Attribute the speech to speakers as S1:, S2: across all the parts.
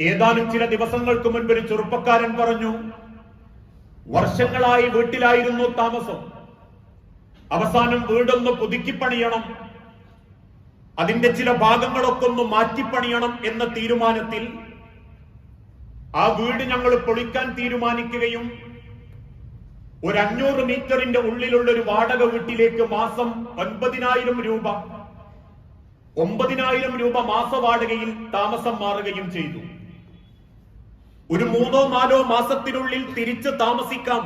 S1: ഏതാനും ചില ദിവസങ്ങൾക്ക് മുൻപ് ഒരു ചെറുപ്പക്കാരൻ പറഞ്ഞു വർഷങ്ങളായി വീട്ടിലായിരുന്നു താമസം. അവസാനം വീടൊന്ന് പുതുക്കിപ്പണിയണം. അതിന്റെ ചില ഭാഗങ്ങളൊക്കെ ഒന്ന് മാറ്റിപ്പണിയണം എന്ന തീരുമാനത്തിൽ ആ വീട് ഞങ്ങൾ പൊളിക്കാൻ തീരുമാനിക്കുകയും ഒരു അഞ്ഞൂറ് മീറ്ററിന്റെ ഉള്ളിലുള്ള ഒരു വാടക വീട്ടിലേക്ക് മാസം ഒൻപതിനായിരം രൂപ ഒമ്പതിനായിരം രൂപ മാസ വാടകയിൽ താമസം മാറുകയും ചെയ്തു. ഒരു മൂന്നോ നാലോ മാസത്തിനുള്ളിൽ തിരിച്ച് താമസിക്കാം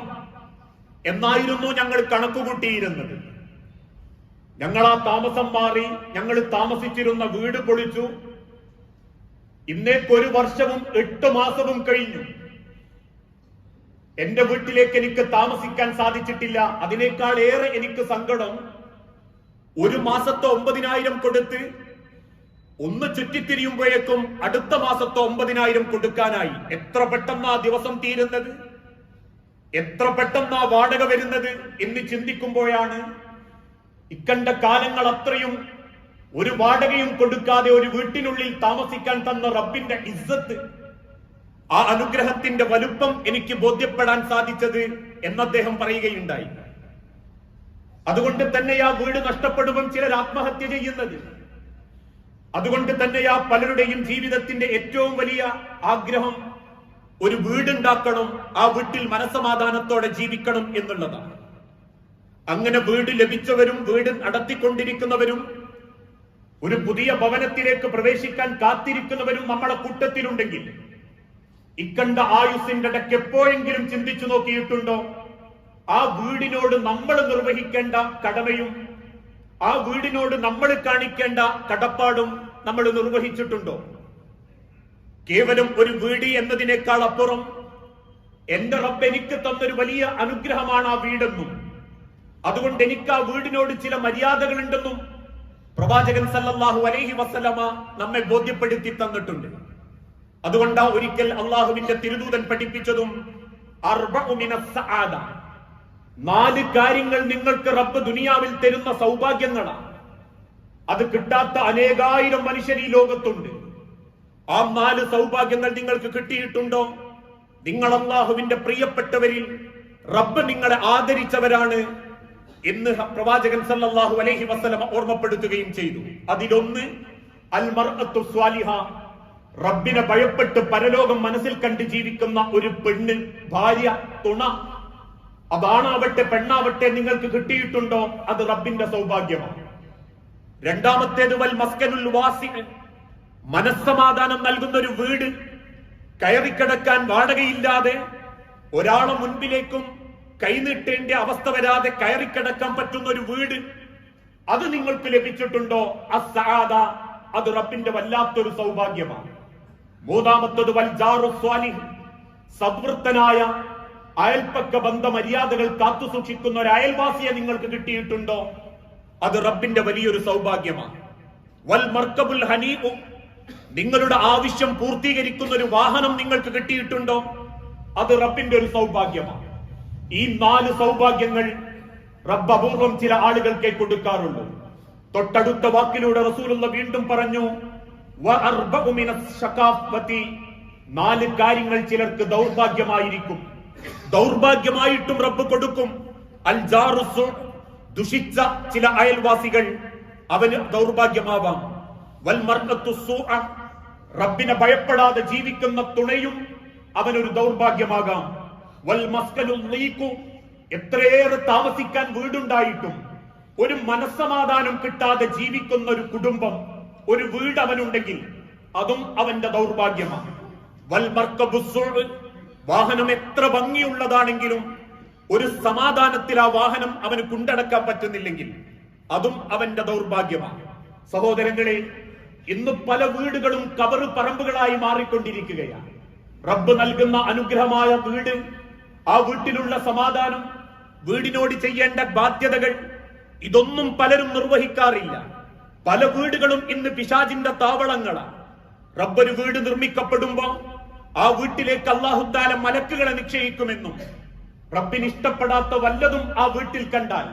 S1: എന്നായിരുന്നു ഞങ്ങൾ കണക്കുകൂട്ടിയിരുന്നത്. ഞങ്ങൾ ആ താമസം മാറി ഞങ്ങൾ താമസിച്ചിരുന്ന വീട് പൊളിച്ചു. ഇന്നേക്കൊരു വർഷവും എട്ട് മാസവും കഴിഞ്ഞു. എന്റെ വീട്ടിലേക്ക് എനിക്ക് താമസിക്കാൻ സാധിച്ചിട്ടില്ല. അതിനേക്കാൾ ഏറെ എനിക്ക് സങ്കടം ഒരു മാസത്തെ ഒമ്പതിനായിരം കൊടുത്ത് ഒന്ന് ചുറ്റിത്തിരിയുമ്പോഴേക്കും അടുത്ത മാസത്തെ ഒമ്പതിനായിരം കൊടുക്കാനായി എത്ര പെട്ടെന്ന് ആ ദിവസം തീരുന്നത്? എത്ര പെട്ടെന്ന് ആ വാടക വരുന്നത് എന്ന് ചിന്തിക്കുമ്പോഴാണ് ഇക്കണ്ട കാലങ്ങൾ അത്രയും ഒരു വാടകയും കൊടുക്കാതെ ഒരു വീട്ടിനുള്ളിൽ താമസിക്കാൻ തന്ന റബ്ബിന്റെ ഇസ്സത്ത് ആ അനുഗ്രഹത്തിന്റെ വലുപ്പം എനിക്ക് ബോധ്യപ്പെടാൻ സാധിച്ചത് എന്ന് അദ്ദേഹം പറയുകയുണ്ടായി. അതുകൊണ്ട് തന്നെ ആ വീട് നഷ്ടപ്പെടുമ്പം ചിലർ ആത്മഹത്യ ചെയ്യുന്നത്. അതുകൊണ്ട് തന്നെ ആ പലരുടെയും ജീവിതത്തിന്റെ ഏറ്റവും വലിയ ആഗ്രഹം ഒരു വീടുണ്ടാക്കണം ആ വീട്ടിൽ മനസമാധാനത്തോടെ ജീവിക്കണം എന്നുള്ളതാണ്. അങ്ങനെ വീട് ലഭിച്ചവരും വീട് നടത്തിക്കൊണ്ടിരിക്കുന്നവരും ഒരു പുതിയ ഭവനത്തിലേക്ക് പ്രവേശിക്കാൻ കാത്തിരിക്കുന്നവരും നമ്മളെ കൂട്ടത്തിലുണ്ടെങ്കിൽ ഇക്കണ്ട ആയുസിന്റെ ഇടയ്ക്ക് എപ്പോഴെങ്കിലും ചിന്തിച്ചു നോക്കിയിട്ടുണ്ടോ? ആ വീടിനോട് നമ്മൾ നിർവഹിക്കേണ്ട കടമയും ആ വീടിനോട് നമ്മൾ കാണിക്കേണ്ട കടപ്പാടും നമ്മൾ നിർവഹിച്ചിട്ടുണ്ടോ കേവലം ഒരു വീട് എന്നതിനേക്കാൾ അപ്പുറം എന്റെ റബ്ബ് എനിക്ക് തന്നൊരു വലിയ അനുഗ്രഹമാണ് ആ വീടെന്നും അതുകൊണ്ട് എനിക്ക് ആ വീടിനോട് ചില മര്യാദകളുണ്ടെന്നും പ്രവാചകൻ സല്ലല്ലാഹു അലൈഹി വസല്ലമ നമ്മെ ബോധ്യപ്പെടുത്തി തന്നിട്ടുണ്ട് അതുകൊണ്ടാ ഒരിക്കൽ അള്ളാഹുവിന്റെ തിരുദൂതൻ പഠിപ്പിച്ചതും സആദ. നാല് കാര്യങ്ങൾ നിങ്ങൾക്ക് റബ്ബ് ദുനിയാവിൽ തരുന്ന സൗഭാഗ്യങ്ങളാണ് അത് കിട്ടാത്ത അനേകായിരം മനുഷ്യർ ഈ ലോകത്തുണ്ട്. ആ നാല് സൗഭാഗ്യങ്ങൾ നിങ്ങൾക്ക് കിട്ടിയിട്ടുണ്ടോ? നിങ്ങൾ അള്ളാഹുവിന്റെ പ്രിയപ്പെട്ടവരിൽ റബ്ബ് നിങ്ങളെ ആദരിച്ചവരാണ് എന്ന് പ്രവാചകൻ സല്ലല്ലാഹു അലൈഹി വസല്ലമ ഓർമ്മപ്പെടുത്തുകയും ചെയ്തു. അതിലൊന്ന് അൽ സ്വാലിഹ. റബ്ബിനെ ഭയപ്പെട്ട് പരലോകം മനസ്സിൽ കണ്ട് ജീവിക്കുന്ന ഒരു പെണ്ണ് ഭാര്യ തുണ അതാണാവട്ടെ പെണ്ണാവട്ടെ നിങ്ങൾക്ക് കിട്ടിയിട്ടുണ്ടോ? അത് റബ്ബിന്റെ സൗഭാഗ്യമാണ്. രണ്ടാമത്തേത് വൽ മസ്കനുൽ വാസി. മനസ്സമാധാനം നൽകുന്ന ഒരു വീട്. കയറിക്കിടക്കാൻ വാടകയില്ലാതെ ഒരാളെ മുൻപിലേക്കും കൈനീട്ടേണ്ട അവസ്ഥ വരാതെ കയറിക്കിടക്കാൻ പറ്റുന്ന ഒരു വീട്. അത് നിങ്ങൾക്ക് ലഭിച്ചിട്ടുണ്ടോ? അസാദ അത് റബ്ബിന്റെ വല്ലാത്തൊരു സൗഭാഗ്യമാണ്. മൂന്നാമത്തത് വൽ ജാറു സ്വാലിഹ് സദ്വൃത്തനായ അയൽപ്പക്ക ബന്ധ മര്യാദകൾ കാത്തു സൂക്ഷിക്കുന്ന ഒരു അയൽവാസിയെ നിങ്ങൾക്ക് കിട്ടിയിട്ടുണ്ടോ? അത് റബ്ബിന്റെ വലിയൊരു സൗഭാഗ്യമാണ്. വൽ മർക്കബുൽ ഹനീഉ നിങ്ങളുടെ ആവശ്യം പൂർത്തീകരിക്കുന്ന ഒരു വാഹനം നിങ്ങൾക്ക് കിട്ടിയിട്ടുണ്ടോ? അത് റബ്ബിന്റെ ഒരു സൗഭാഗ്യമാണ്. ഈ നാല് സൗഭാഗ്യങ്ങൾ റബ്ബ് അപൂർവം ചില ആളുകൾക്കേ കൊടുക്കാറുള്ളൂ. തൊട്ടടുത്ത വാക്കിലൂടെ റസൂലുള്ള വീണ്ടും പറഞ്ഞു. നാല് കാര്യങ്ങൾ ചിലർക്ക് ദൗർഭാഗ്യമായിരിക്കും. ദൗർഭാഗ്യമായിട്ടും റബ്ബ് കൊടുക്കും. അൽ ജാറുസു ദുഷിച്ച ചില അയൽവാസികൾ അവന് ദൗർഭാഗ്യമാവാം. റബ്ബിനെ ഭയപ്പെടാതെ ജീവിക്കുന്ന തുണയും അവനൊരു ദൗർഭാഗ്യമാകാം. വൽ മസ്കലും നീക്കു എത്രയേറെ താമസിക്കാൻ വീടുണ്ടായിട്ടും ഒരു മനസ്സമാധാനം കിട്ടാതെ ജീവിക്കുന്ന ഒരു കുടുംബം ഒരു വീട് അവനുണ്ടെങ്കിൽ അതും അവന്റെ ദൗർഭാഗ്യമാണ്. വൽ വാഹനം എത്ര ഭംഗിയുള്ളതാണെങ്കിലും ഒരു സമാധാനത്തിൽ ആ വാഹനം അവന് കൊണ്ടടക്കാൻ പറ്റുന്നില്ലെങ്കിൽ അതും അവന്റെ ദൗർഭാഗ്യമാണ്. സഹോദരങ്ങളെ ഇന്ന് പല വീടുകളും കവറ് പറമ്പുകളായി മാറിക്കൊണ്ടിരിക്കുകയാണ്. റബ്ബ് നൽകുന്ന അനുഗ്രഹമായ വീട് ആ വീട്ടിലുള്ള സമാധാനം വീടിനോട് ചെയ്യേണ്ട ബാധ്യതകൾ ഇതൊന്നും പലരും നിർവഹിക്കാറില്ല. പല വീടുകളും ഇന്ന് പിശാചിന്റെ താവളങ്ങളാണ്. റബ്ബൊരു വീട് നിർമ്മിക്കപ്പെടുമ്പോ ആ വീട്ടിലേക്ക് അള്ളാഹുത്താല മലക്കുകളെ നിശ്ചയിക്കുമെന്നും റബ്ബിന് ഇഷ്ടപ്പെടാത്ത വല്ലതും ആ വീട്ടിൽ കണ്ടാൽ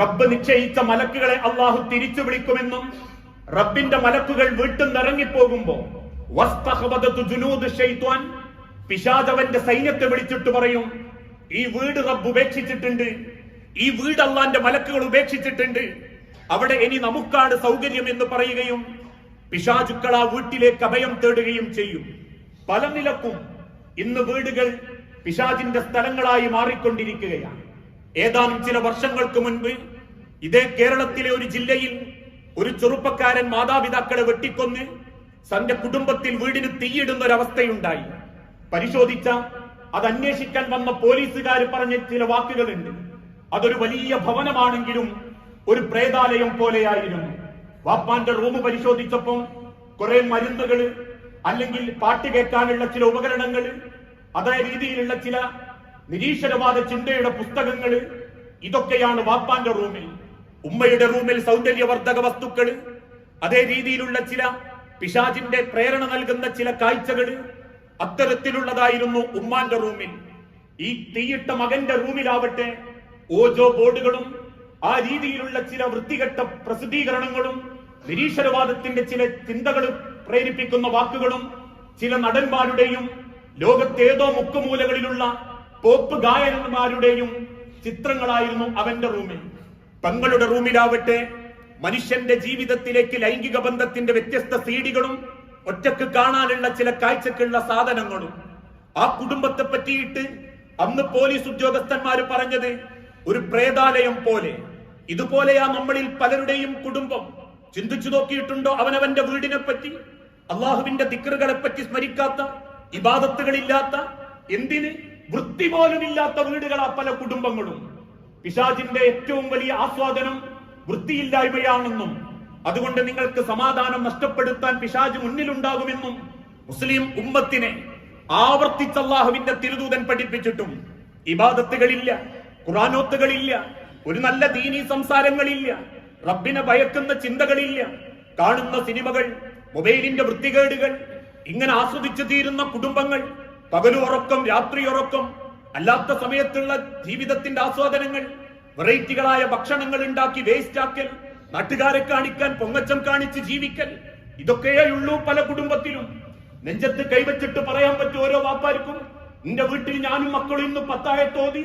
S1: റബ്ബ് നിശ്ചയിച്ച മലക്കുകളെ അള്ളാഹു തിരിച്ചു വിളിക്കുമെന്നും റബ്ബിന്റെ മലക്കുകൾ വീട്ടിൽ നിന്ന് പിശാചവന്റെ സൈന്യത്തെ വിളിച്ചിട്ട് പറയും ഈ വീട് റബ്ബ് ഉപേക്ഷിച്ചിട്ടുണ്ട് ഈ വീട് അള്ളാന്റെ മലക്കുകൾ ഉപേക്ഷിച്ചിട്ടുണ്ട് അവിടെ ഇനി നമുക്കാണ് സൗകര്യം എന്ന് പറയുകയും പിശാചുക്കൾ ആ വീട്ടിലേക്ക് അഭയം തേടുകയും ചെയ്യും. പല നിലക്കും ഇന്ന് വീടുകൾ പിശാചിന്റെ സ്ഥലങ്ങളായി മാറിക്കൊണ്ടിരിക്കുകയാണ്. ഏതാനും ചില വർഷങ്ങൾക്ക് മുൻപ് ഇതേ കേരളത്തിലെ ഒരു ജില്ലയിൽ ഒരു ചെറുപ്പക്കാരൻ മാതാപിതാക്കളെ വെട്ടിക്കൊന്ന് തന്റെ കുടുംബത്തിൽ വീടിന് തീയിടുന്ന ഒരവസ്ഥയുണ്ടായി പരിശോധിച്ച അത് അന്വേഷിക്കാൻ വന്ന പോലീസുകാർ പറഞ്ഞ ചില വാക്കുകളുണ്ട്. അതൊരു വലിയ ഭവനമാണെങ്കിലും ഒരു പ്രേതാലയം പോലെയായിരുന്നു. വാപ്പാന്റെ റൂം പരിശോധിച്ചപ്പോൾ കുറെ മരുന്നുകൾ അല്ലെങ്കിൽ പാട്ട് കേൾക്കാനുള്ള ചില ഉപകരണങ്ങൾ അതേ രീതിയിലുള്ള ചില നിരീശ്വരവാദ ചിന്തയുടെ പുസ്തകങ്ങൾ ഇതൊക്കെയാണ് വാപ്പാന്റെ റൂമിൽ. ഉമ്മയുടെ റൂമിൽ സൗന്ദര്യവർദ്ധക വസ്തുക്കൾ അതേ രീതിയിലുള്ള ചില പിശാചിന്റെ പ്രേരണ നൽകുന്ന ചില കാഴ്ചകൾ അത്തരത്തിലുള്ളതായിരുന്നു ഉമ്മാന്റെ റൂമിൽ. ഈ തീയിട്ട മകന്റെ റൂമിലാവട്ടെ ഓജോ ബോർഡുകളും ആ രീതിയിലുള്ള ചില വൃത്തികെട്ട പ്രസിദ്ധീകരണങ്ങളും നിരീശ്വരവാദത്തിന്റെ ചില ചിന്തകൾ പ്രേരിപ്പിക്കുന്ന വാക്കുകളും ചില നടന്മാരുടെയും ലോകത്തേതോ മുക്കുമൂലകളിലുള്ള പോപ്പ് ഗായകന്മാരുടെയും ചിത്രങ്ങളായിരുന്നു അവന്റെ റൂമിൽ. തങ്ങളുടെ റൂമിലാവട്ടെ മനുഷ്യന്റെ ജീവിതത്തിലേക്ക് ലൈംഗിക ബന്ധത്തിന്റെ വ്യത്യസ്ത സീഡികളും ഒറ്റയ്ക്ക് കാണാനുള്ള ചില കാഴ്ചക്കുള്ള സാധനങ്ങളും. ആ കുടുംബത്തെ പറ്റിയിട്ട് അന്ന് പോലീസ് ഉദ്യോഗസ്ഥന്മാർ പറഞ്ഞത് ഒരു പ്രേതാലയം പോലെ. ഇതുപോലെയാ നമ്മളിൽ പലരുടെയും കുടുംബം. ചിന്തിച്ചു നോക്കിയിട്ടുണ്ടോ അവനവന്റെ വീടിനെ പറ്റി അള്ളാഹുവിന്റെ ദിക്കറുകളെ പറ്റി സ്മരിക്കാത്ത ഇബാദത്തുകളില്ലാത്ത എന്തിന്? വൃത്തി പോലും ഇല്ലാത്ത വീടുകളാ പല കുടുംബങ്ങളും. പിശാചിന്റെ ഏറ്റവും വലിയ ആസ്വാദനം വൃത്തിയില്ലായ്മയാണെന്നും അതുകൊണ്ട് നിങ്ങൾക്ക് സമാധാനം നഷ്ടപ്പെടുത്താൻ പിശാജ് മുന്നിലുണ്ടാകുമെന്നും മുസ്ലിം ഉമ്മത്തിനെ ആവർത്തിച്ച് അള്ളാഹുവിന്റെ തിരുദൂതൻ പഠിപ്പിച്ചിട്ടും ഇബാദത്തുകളില്ല ഖുറാനോത്തുകളില്ല ഒരു നല്ല ദീനീ സംസാരങ്ങളില്ല റബ്ബിനെ ഭയക്കുന്ന ചിന്തകളില്ല കാണുന്ന സിനിമകൾ മൊബൈലിന്റെ വൃത്തികേടുകൾ ഇങ്ങനെ ആസ്വദിച്ചു തീരുന്ന കുടുംബങ്ങൾ പകലു ഉറക്കം രാത്രി ഉറക്കം അല്ലാത്ത സമയത്തുള്ള ജീവിതത്തിന്റെ ആസ്വാദനങ്ങൾ വെറൈറ്റികളായ ഭക്ഷണങ്ങൾ ഉണ്ടാക്കി വേസ്റ്റ് ആക്കൽ നാട്ടുകാരെ കാണിക്കാൻ പൊങ്ങച്ചം കാണിച്ച് ജീവിക്കൽ ഇതൊക്കെയുള്ളൂ പല കുടുംബത്തിലും. നെഞ്ചത്ത് കൈവച്ചിട്ട് പറയാൻ പറ്റും ഓരോ വാപ്പാർക്കും എന്റെ വീട്ടിൽ ഞാനും മക്കളും ഇന്ന് പത്തായ തോതി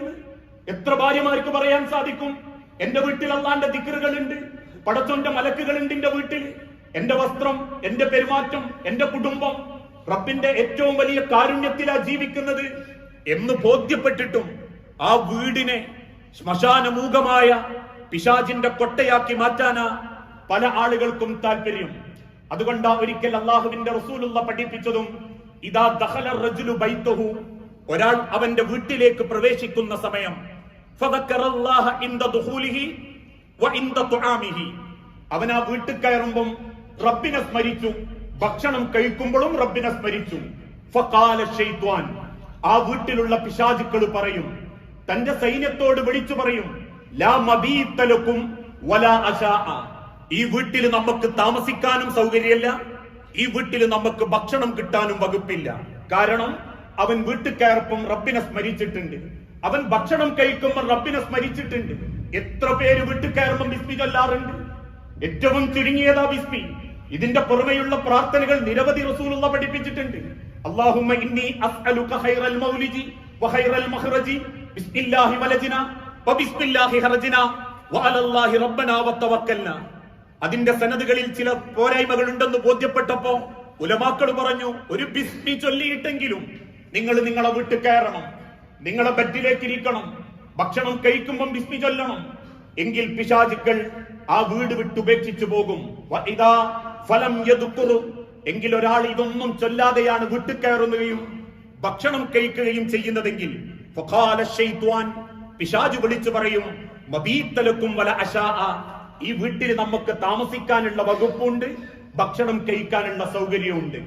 S1: എത്ര ഭാര്യമാർക്ക് പറയാൻ സാധിക്കും? എന്റെ വീട്ടിൽ അള്ളാന്റെ ദിക്കറുകളുണ്ട് പടത്തൊന്റെ മലക്കുകളുണ്ട് എന്റെ വീട്ടിൽ. എന്റെ വസ്ത്രം എന്റെ പെരുമാറ്റം എന്റെ കുടുംബം റബ്ബിന്റെ ഏറ്റവും വലിയ കാരുണ്യത്തിലാ ജീവിക്കുന്നത് എന്ന് ബോധ്യപ്പെട്ടിട്ടും ആ വീടിനെ ശ്മശാനമൂകമായ പിശാചിന്റെ കൊട്ടയാക്കി മാറ്റാനാ പല ആളുകൾക്കും താല്പര്യം അതുകൊണ്ടാ ഒരിക്കൽ അള്ളാഹുവിന്റെ റസൂലുള്ള പഠിപ്പിച്ചതും ഇതാ ദഹല റജുലു ബൈത്തഹു ഒരാൾ അവന്റെ വീട്ടിലേക്ക് പ്രവേശിക്കുന്ന സമയം. അവൻ ആ വീട്ടിൽ കയറുമ്പം റബ്ബിനെ സ്മരിച്ചു. ഭക്ഷണം കഴിക്കുമ്പോഴും റബ്ബിനെ സ്മരിച്ചു. ഫഖാല ശൈത്വാൻ ആ വീട്ടിലുള്ള പിശാചുക്കൾ പറയും തന്റെ സൈന്യത്തോട് വിളിച്ചു പറയും ലാ മബീത്തലക്കും വലാ അശാഅ. ഈ വീട്ടിൽ നമുക്ക് താമസിക്കാനും സൗകര്യമില്ല ഈ വീട്ടിൽ നമുക്ക് ഭക്ഷണം കിട്ടാനും വകുപ്പില്ല. കാരണം അവൻ വീട്ടിൽ കയറപ്പം റബ്ബിനെ സ്മരിച്ചിട്ടുണ്ട്. അവൻ ഭക്ഷണം കഴിക്കുമ്പോൾ റബ്ബിനെ സ്മരിച്ചിട്ടുണ്ട്. എത്ര പേര് വീട്ടിൽ കയറുമ്പോൾ ബിസ്മി ചൊല്ലാറുണ്ട് ഏറ്റവും ചുരുങ്ങിയതാ ബിസ്മി. ഇതിന്റെ പുറമെയുള്ള പ്രാർത്ഥനകൾ നിരവധി റസൂലുള്ള പഠിപ്പിച്ചിട്ടുണ്ട്. അല്ലാഹുമ്മ ഇന്നി അസ്അലുക ഖൈറൽ മൗലിജി വഖൈറൽ മഖ്റജി ബിസ്മില്ലാഹി വലജിന വബിസ്മില്ലാഹി ഹറജിന വഅലല്ലാഹി റബ്ബനാ വതവക്കൽന അതിന്റെ സനദുകളിൽ ചില പോരായ്മകൾ ഉണ്ടെന്ന് ബോധ്യപ്പെട്ടപ്പോ ഉലമാക്കൾ പറഞ്ഞു ഒരു ബിസ്മി ചൊല്ലിയിട്ടെങ്കിലും നിങ്ങൾ നിങ്ങളെ വിട്ട് കയറണം. നിങ്ങളെ ബെഡിലേക്ക് ഇരിക്കണം. ഭക്ഷണം കഴിക്കുമ്പം ബിസ്മി ചൊല്ലണം. എങ്കിൽ പിശാചുക്കൾ ആ വീട് വിട്ടുപേക്ഷിച്ചു പോകും. ഇതാ ഫലം യദുക്കുറു. എങ്കിൽ ഒരാൾ ഇതൊന്നും ചൊല്ലാതെയാണ് വീട്ടിൽ കയറുകയും ഭക്ഷണം കഴിക്കുകയും ചെയ്യുന്നതെങ്കിൽ പിശാജ് വിളിച്ചു പറയും മബീത്തലക്കും വല അശാ ഈ വീട്ടിൽ നമുക്ക് താമസിക്കാനുള്ള വകുപ്പുണ്ട് ഭക്ഷണം കഴിക്കാനുള്ള സൗകര്യമുണ്ട്.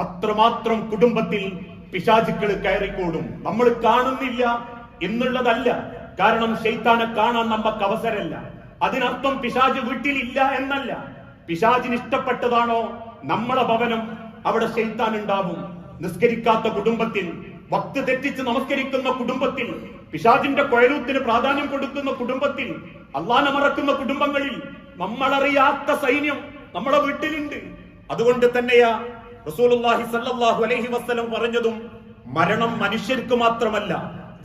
S1: അത്രമാത്രം കുടുംബത്തിൽ പിശാചുക്കൾ കയറിക്കൂടും. നമ്മൾ കാണുന്നില്ല എന്നുള്ളതല്ല. കാരണം ഷെയ്ത്താനെ കാണാൻ നമുക്ക് അവസരമല്ല. അതിനർത്ഥം പിശാജ് വീട്ടിലില്ല എന്നല്ല. പിശാജിന് ഇഷ്ടപ്പെട്ടതാണോ? നമ്മളെ ഭവനം അവിടെ ഷെയ്ത്താൻ ഉണ്ടാവും. നിസ്കരിക്കാത്ത കുടുംബത്തിൽ ഭക്തി തെറ്റിച്ച് നമസ്കരിക്കുന്ന കുടുംബത്തിൽ പിശാജിന്റെ കൊയലൂത്തിന് പ്രാധാന്യം കൊടുക്കുന്ന കുടുംബത്തിൽ അള്ളാനെ മറക്കുന്ന കുടുംബങ്ങളിൽ നമ്മളറിയാത്ത സൈന്യം നമ്മളെ വീട്ടിലുണ്ട്. അതുകൊണ്ട് തന്നെയാ റസൂലുള്ളാഹി സല്ലല്ലാഹു അലൈഹി വസല്ലം പറഞ്ഞതും മരണം മനുഷ്യർക്ക് മാത്രമല്ല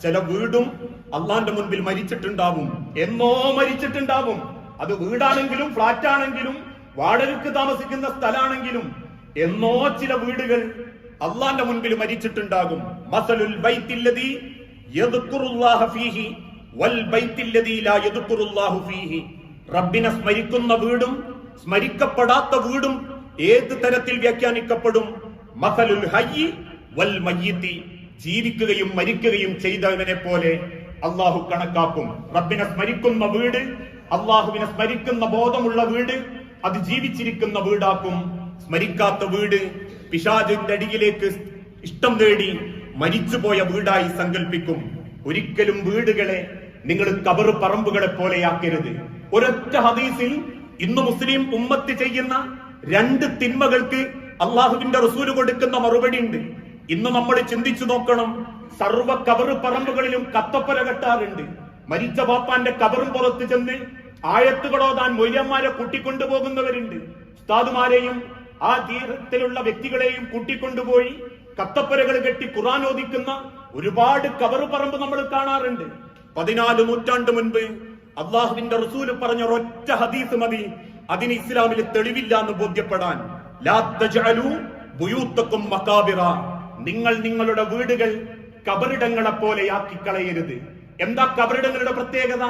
S1: ചില വീടും അള്ളാന്റെ മുൻപിൽ മരിച്ചിട്ടുണ്ടാവും. എന്നോ മരിച്ചിട്ടുണ്ടാവും. അത് വീടാണെങ്കിലും ഫ്ലാറ്റ് ആണെങ്കിലും വാടകയ്ക്ക് താമസിക്കുന്ന സ്ഥലമാണെങ്കിലും എന്നോ ചില വീടുകൾ അള്ളാന്റെ മുൻപിൽ മരിച്ചിട്ടുണ്ടാകും. മസലുൽ ഫീഹി വൽ ലാ ഫീഹി. റബ്ബിനെ സ്മരിക്കുന്ന വീടും സ്മരിക്കപ്പെടാത്ത വീടും ഏത് തരത്തിൽ വ്യാഖ്യാനിക്കപ്പെടും? മസലുൽ ഹയ്യി വൽ മയ്യിത്തി. ജീവിക്കുകയും മരിക്കുകയും ചെയ്തവനെ പോലെ അള്ളാഹു കണക്കാക്കും. റബ്ബിനെ സ്മരിക്കുന്ന വീട് അള്ളാഹുവിനെ സ്മരിക്കുന്ന ബോധമുള്ള വീട് അത് ജീവിച്ചിരിക്കുന്ന വീടാക്കും. സ്മരിക്കാത്ത വീട് പിശാചിന്റെ അടിയിലേക്ക് ഇഷ്ടം തേടി മരിച്ചുപോയ വീടായി സങ്കല്പിക്കും ഒരിക്കലും വീടുകളെ നിങ്ങൾ കബറ് പറമ്പുകളെ പോലെയാക്കരുത്. ഒരൊറ്റ ഹദീസിൽ ഇന്ന് മുസ്ലിം ഉമ്മത്ത് ചെയ്യുന്ന രണ്ട് തിന്മകൾക്ക് അള്ളാഹുവിന്റെ റസൂൽ കൊടുക്കുന്ന മറുപടി ഉണ്ട്. ഇന്ന് നമ്മൾ ചിന്തിച്ചു നോക്കണം. സർവ കബറ് പറമ്പുകളിലും കത്തപ്പര കെട്ടാറുണ്ട്. മരിച്ച ബാപ്പാന്റെ കബറും പുറത്ത് ചെന്ന് ആയത്തുകളോതാൻ മൊയ്യന്മാരെ കൂട്ടിക്കൊണ്ടുപോകുന്നവരുണ്ട്. ഉസ്താദുമാരെയും ആ തീരത്തിലുള്ള വ്യക്തികളെയും കൂട്ടിക്കൊണ്ടുപോയി കത്തപ്പരകൾ കെട്ടി ഖുറാൻ ഓദിക്കുന്ന ഒരുപാട് കബറ് പറമ്പ് നമ്മൾ കാണാറുണ്ട്. പതിനാല് നൂറ്റാണ്ട് മുൻപ് അള്ളാഹുവിന്റെ റസൂൽ പറഞ്ഞ ഒരൊറ്റ ഹദീസ് മതി. അതിന് ഇസ്ലാമിൽ തെളിവില്ല എന്ന് ബോധ്യപ്പെടാൻ. ലാ ബുയൂത്തക്കും മക്കാബിറ നിങ്ങൾ നിങ്ങളുടെ വീടുകൾ കബറിടങ്ങളെ പോലെയാക്കി കളയരുത് എന്താ കബറിടങ്ങളുടെ പ്രത്യേകത?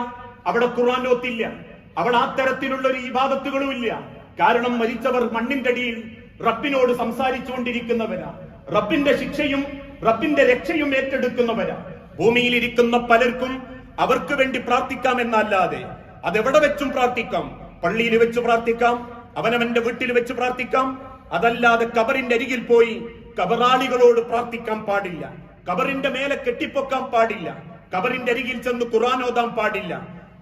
S1: അവിടെ ഖുർആൻ ഓത്തില്ല അവിടെ ആ തരത്തിലുള്ള ഒരു ഇബാദത്തുകളും ഇല്ല. കാരണം മരിച്ചവർ മണ്ണിന്റെ അടിയിൽ റബ്ബിനോട് സംസാരിച്ചുകൊണ്ടിരിക്കുന്നവരാ. റബ്ബിന്റെ ശിക്ഷയും റബ്ബിന്റെ രക്ഷയും ഏറ്റെടുക്കുന്നവരാ. ഭൂമിയിലിരിക്കുന്ന പലർക്കും അവർക്ക് വേണ്ടി പ്രാർത്ഥിക്കാം എന്നല്ലാതെ അതെവിടെ വെച്ചും പ്രാർത്ഥിക്കാം? പള്ളിയിൽ വെച്ച് പ്രാർത്ഥിക്കാം? അവനവന്റെ വീട്ടിൽ വെച്ച് പ്രാർത്ഥിക്കാം? അതല്ലാതെ കബറിന്റെ അരികിൽ പോയി കബറാളികളോട് പ്രാർത്ഥിക്കാൻ പാടില്ല. കബറിന്റെ മേലെ കെട്ടിപ്പൊക്കാൻ പാടില്ല. കബറിന്റെ അരികിൽ ചെന്ന് ഖുറാൻ ഓതാൻ പാടില്ല.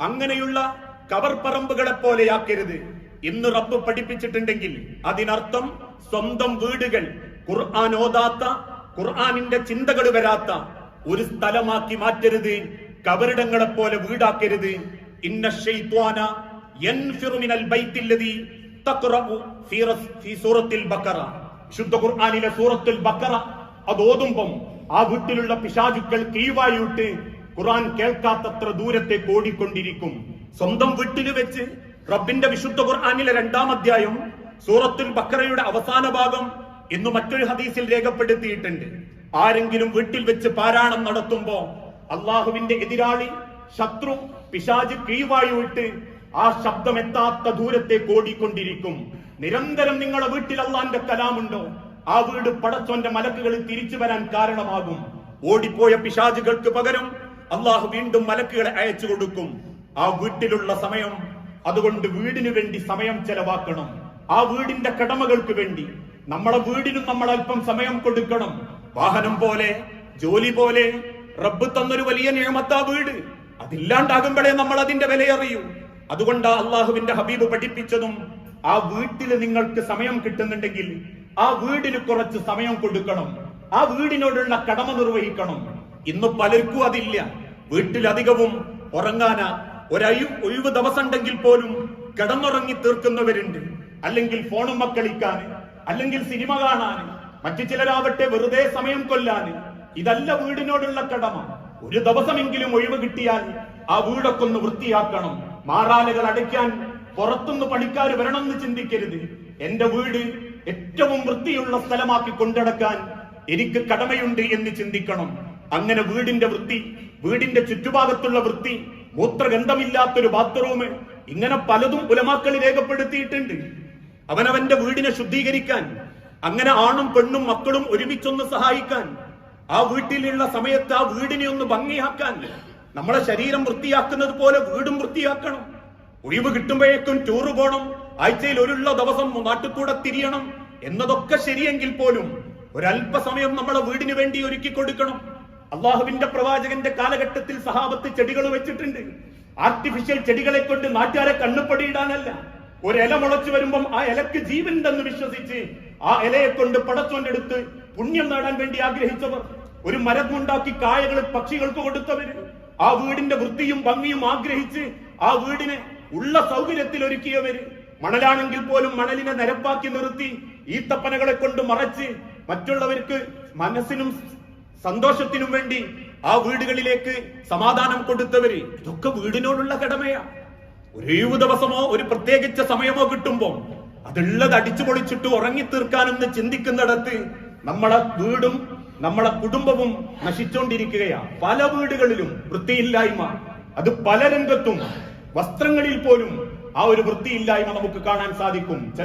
S1: അങ്ങനെയുള്ള കബർ പറമ്പുകളെ പോലെയാക്കരുത് ഇന്ന് റബ്ബ് പഠിപ്പിച്ചിട്ടുണ്ടെങ്കിൽ അതിനർത്ഥം സ്വന്തം വീടുകൾ ഖുർആൻ ഓതാത്ത ഖുർആാനിന്റെ ചിന്തകൾ വരാത്ത ഒരു സ്ഥലമാക്കി മാറ്റരുത്. കബറിടങ്ങളെ പോലെ വീടാക്കരുത്. ഇന്ന ഷൈത്വാന യൻഫിറു മിനൽ ബൈത്തില്ലദീ തഖറഉ ഫീ റസ് ഫീ സൂറത്തിൽ ബക്കറ. ശുദ്ധ ഖുർആാനിലെ സൂറത്തുൽ ബക്കറ. അത് ഓതുമ്പം ആ വീട്ടിലുള്ള പിശാചുക്കൾ കീവായിട്ട് ഖുർആൻ കേൾക്കാത്തത്ര ദൂരത്തെ ഓടിക്കൊണ്ടിരിക്കും. സ്വന്തം വീട്ടിൽ വെച്ച് റബ്ബിന്റെ വിശുദ്ധ ഖുർആാനിലെ രണ്ടാം അധ്യായം സൂറത്തുൽ ബക്കറയുടെ അവസാന ഭാഗം ഇന്ന് മറ്റൊരു ഹദീസിൽ രേഖപ്പെടുത്തിയിട്ടുണ്ട്. ആരെങ്കിലും വീട്ടിൽ വെച്ച് പാരായണം നടത്തുമ്പോ അള്ളാഹുവിന്റെ എതിരാളി ശത്രു പിശാജ് കീവായിട്ട് ആ ശബ്ദം എത്താത്ത ദൂരത്തേക്ക് ഓടിക്കൊണ്ടിരിക്കും. നിരന്തരം നിങ്ങളുടെ വീട്ടിൽ അള്ളാന്റെ കലാമുണ്ടോ? ആ വീട് പടച്ചോന്റെ മലക്കുകൾ തിരിച്ചു വരാൻ കാരണമാകും. ഓടിപ്പോയ പിശാചുകൾക്ക് പകരം അള്ളാഹു വീണ്ടും മലക്കുകളെ അയച്ചു കൊടുക്കും. ആ വീട്ടിലുള്ള സമയം അതുകൊണ്ട് വീടിനു വേണ്ടി സമയം ചെലവാക്കണം. ആ വീടിന്റെ കടമകൾക്ക് വേണ്ടി. നമ്മളെ വീടിനും നമ്മൾ അല്പം സമയം കൊടുക്കണം. വാഹനം പോലെ ജോലി പോലെ റബ്ബ് തന്നൊരു വലിയ നിയമത്താ വീട്. അതില്ലാണ്ടാകുമ്പോഴേ നമ്മൾ അതിന്റെ വിലയറിയൂ. അതുകൊണ്ടാ അള്ളാഹുവിന്റെ ഹബീബ് പഠിപ്പിച്ചതും ആ വീട്ടിൽ നിങ്ങൾക്ക് സമയം കിട്ടുന്നുണ്ടെങ്കിൽ ആ വീടിന് കുറച്ച് സമയം കൊടുക്കണം. ആ വീടിനോടുള്ള കടമ നിർവഹിക്കണം. ഇന്ന് പലർക്കും അതില്ല. വീട്ടിലധികവും ഉറങ്ങാന ഒരയു ഒഴിവ് ദിവസം ഉണ്ടെങ്കിൽ പോലും കിടന്നുറങ്ങി തീർക്കുന്നവരുണ്ട്. അല്ലെങ്കിൽ ഫോണും കളിക്കാൻ അല്ലെങ്കിൽ സിനിമ കാണാൻ മറ്റു ചിലരാവട്ടെ വെറുതെ സമയം കൊല്ലാൻ. ഇതല്ല വീടിനോടുള്ള കടമ. ഒരു ദിവസമെങ്കിലും ഒഴിവ് കിട്ടിയാൽ ആ വീടൊക്കെ ഒന്ന് വൃത്തിയാക്കണം. മാറാലുകൾ അടയ്ക്കാൻ പുറത്തുനിന്ന് പണിക്കാർ വരണമെന്ന് ചിന്തിക്കരുത്. എന്റെ വീട് ഏറ്റവും വൃത്തിയുള്ള സ്ഥലമാക്കി കൊണ്ടടക്കാൻ എനിക്ക് കടമയുണ്ട് എന്ന് ചിന്തിക്കണം. അങ്ങനെ വീടിന്റെ വൃത്തി വീടിന്റെ ചുറ്റുഭാഗത്തുള്ള വൃത്തി മൂത്രഗന്ധമില്ലാത്തൊരു ബാത്റൂം ഇങ്ങനെ പലതും ഉലമാക്കൾ രേഖപ്പെടുത്തിയിട്ടുണ്ട്. അവനവന്റെ വീടിനെ ശുദ്ധീകരിക്കാൻ അങ്ങനെ ആണും പെണ്ണും മക്കളും ഒരുമിച്ചൊന്ന് സഹായിക്കാൻ ആ വീട്ടിലുള്ള സമയത്ത് ആ വീടിനെ ഒന്ന് ഭംഗിയാക്കാൻ നമ്മളെ ശരീരം വൃത്തിയാക്കുന്നത് പോലെ വീടും വൃത്തിയാക്കണം. ഒഴിവ് കിട്ടുമ്പോഴേക്കും ടൂറ് പോണം. ആഴ്ചയിൽ ഒരുള്ള ദിവസം നാട്ടിൽ തിരിയണം. എന്നതൊക്കെ ശരിയെങ്കിൽ പോലും ഒരല്പസമയം നമ്മളെ വീടിന് വേണ്ടി ഒരുക്കി കൊടുക്കണം. അള്ളാഹുവിന്റെ പ്രവാചകന്റെ കാലഘട്ടത്തിൽ സഹാബത്ത് ചെടികൾ വെച്ചിട്ടുണ്ട്. ആർട്ടിഫിഷ്യൽ ചെടികളെ കൊണ്ട് നാട്ടുകാരെ കണ്ണുപടിയിടാനല്ല. ഒരു ഇല മുളച്ചു വരുമ്പം ആ ഇലക്ക് ജീവനുണ്ടെന്ന് വിശ്വസിച്ച് ആ ഇലയെ കൊണ്ട് പടച്ചോണ്ടെടുത്ത് പുണ്യം നേടാൻ വേണ്ടി ആഗ്രഹിച്ചവർ ഒരു മരം ഉണ്ടാക്കി കായകൾ പക്ഷികൾക്ക് കൊടുത്തവര് ആ വീടിന്റെ വൃത്തിയും ഭംഗിയും ആഗ്രഹിച്ച് ആ വീടിനെ ഉള്ള സൗകര്യത്തിൽ ഒരുക്കിയവര് മണലാണെങ്കിൽ പോലും മണലിനെ നിരപ്പാക്കി നിർത്തി ഈത്തപ്പനകളെ കൊണ്ട് മറച്ച് മറ്റുള്ളവർക്ക് മനസ്സിനും സന്തോഷത്തിനും വേണ്ടി ആ വീടുകളിലേക്ക് സമാധാനം കൊടുത്തവര് ഇതൊക്കെ വീടിനോടുള്ള കടമയാ. ഒരു ദിവസമോ ഒരു പ്രത്യേകിച്ച സമയമോ കിട്ടുമ്പോൾ അതുള്ളത് അടിച്ചു പൊളിച്ചിട്ട് ഉറങ്ങി തീർക്കാനെന്ന് ചിന്തിക്കുന്നിടത്ത് നമ്മളെ വീടും നമ്മളെ കുടുംബവും നശിച്ചോണ്ടിരിക്കുകയാണ് പല വീടുകളിലും വൃത്തിയില്ലായ്മ. അത് പല രംഗത്തും വസ്ത്രങ്ങളിൽ പോലും ആ ഒരു വൃത്തിയില്ലായ്മ നമുക്ക് കാണാൻ സാധിക്കും.